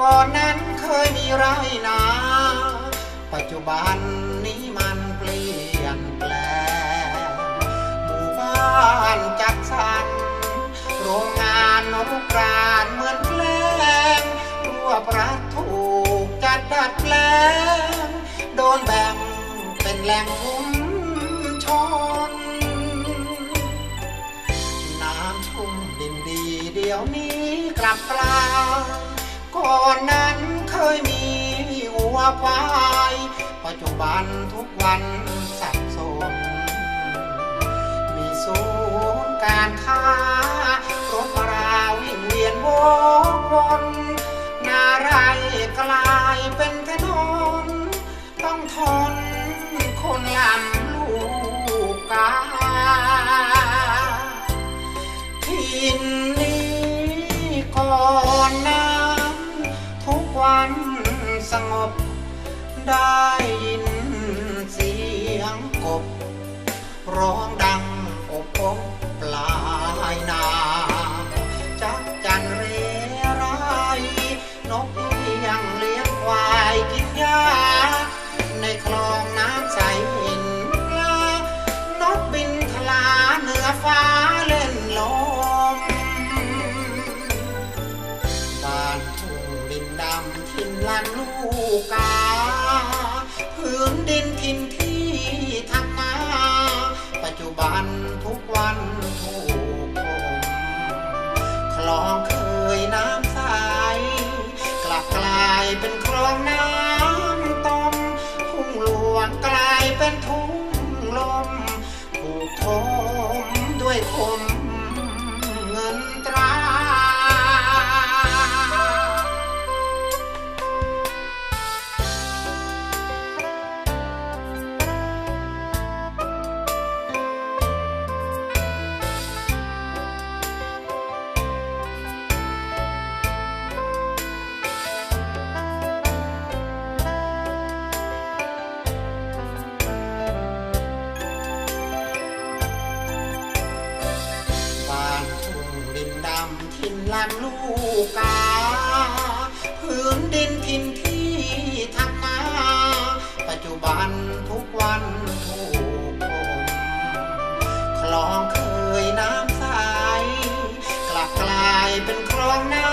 ก่อนนั้นเคยมีไรนา ปัจจุบันนี้มันเปลี่ยนแปลงหมู่บ้านจัดสรรโรงงานรุกรานเหมือนแกล้งรวบรัดถูกจัดดัดแปลง โดนแบ่งเป็นแหล่งชุมชน น้ำชุ่มดินดีเดี๋ยวนี้ ก่อนนั้นเคยมีหัวควาย ปัจจุบันทุกวัน สงบ ได้ยินเสียงกบ ร้องดังอบอบ ลันลูกกาพื้นดินทินที่ท ลันลูกกาพื้นดินพินที่ทำนา ปัจจุบันทุกวันถูกคมคลองเคยน้ำใสกลับกลายเป็นคลองน้